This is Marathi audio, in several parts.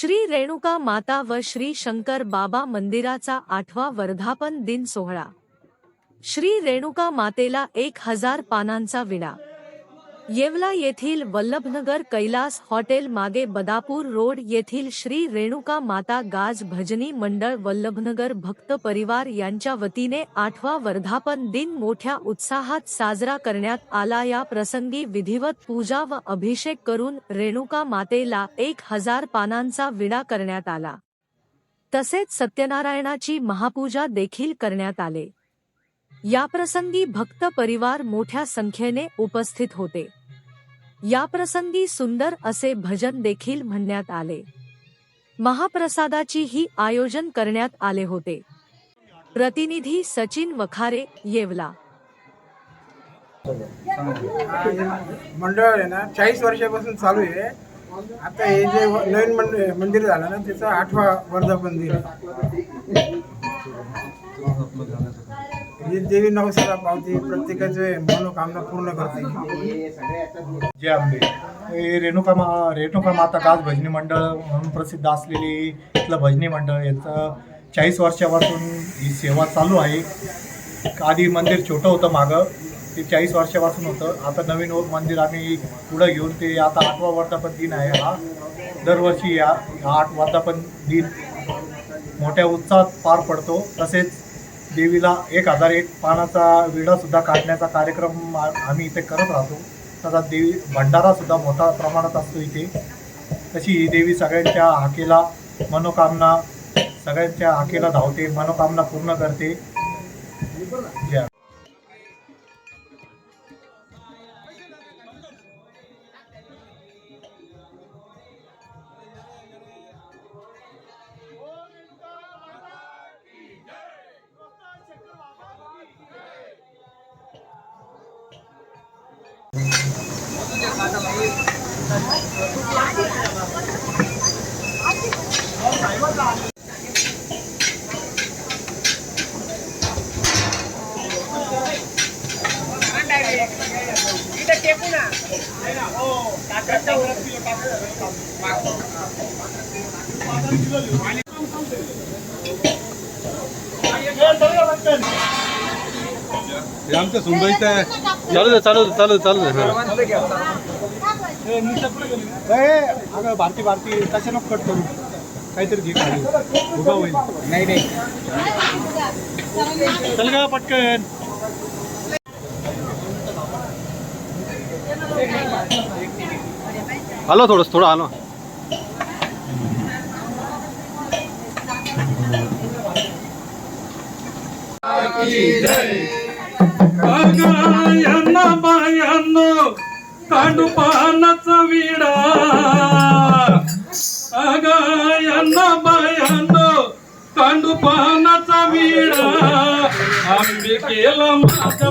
श्री रेणुका माता व श्री शंकर बाबा मंदिराचा आठवा वर्धापन दिन सोहळा. श्री रेणुका मातेला एक हजार पानांचा विडा. येवला येथील वल्लभनगर कैलास हॉटेल मागे बदापूर रोड येथील श्री रेणुका माता गाज भजनी मंडळ वल्लभनगर भक्त परिवार यांच्या वतीने आठवा वर्धापन दिन मोठ्या उत्साहात साजरा करण्यात आला. या प्रसंगी विधिवत पूजा व अभिषेक करून रेणुका मातेला एक हजार पानांचा विडा करण्यात आला. तसेच सत्यनारायणाची महापूजा देखील करण्यात आले. याप्रसंगी भक्त परिवार मोठ्या संख्येने उपस्थित होते. याप्रसंगी सुंदर असे भजन देखील म्हणण्यात आले. महाप्रसादाची ही आयोजन करण्यात आले होते. प्रतिनिधी सचिन वखारे येवला. मंडळ आहे ना चाळीस वर्षापासून चालू आहे. आता हे जे नवीन मंदिर मंदिर झालं ना त्याचा आठवा वर्धापन दिन ही देवी नवसाला पावती प्रत्येकाचे मनोकामना पूर्ण करते. जय आंबे. हे रेणुका मा रेणुका माता गाज भजनी मंडळ म्हणून प्रसिद्ध असलेली इथलं भजनी मंडळ याचं चाळीस वर्षापासून ही सेवा चालू आहे. आधी मंदिर छोटं होतं मागं ते चाळीस वर्षापासून होतं. आता नवीन मंदिर आम्ही पुढं घेऊन ते आता आठवा वर्धापन दिन आहे हा. दरवर्षी या हा आठ वर्धापन दिन मोठ्या उत्साहात पार पडतो. तसेच देवीला एक हजार एक पानाचा विडासुद्धा काढण्याचा कार्यक्रम आम्ही इथे करत राहतो. तसा देवी भंडारासुद्धा मोठ्या प्रमाणात असतो इथे. तशी ही देवी सगळ्यांच्या हाकेला मनोकामना सगळ्यांच्या हाकेला धावते मनोकामना पूर्ण करते. चालू दे चालू दे चालू दे चालू दे अगं भारती भारती कशा नको कट करू? काहीतरी घे खाली. उभा होईल. नाही नाही. चल का पटकन. हलो थोडंसं थोडं हलो. यांना बायांनो कांडू पानाचा विडा. अग यांना बायांनो कांडू पानाचा विडा. आंबे केला माझा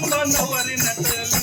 मध्ये आंबा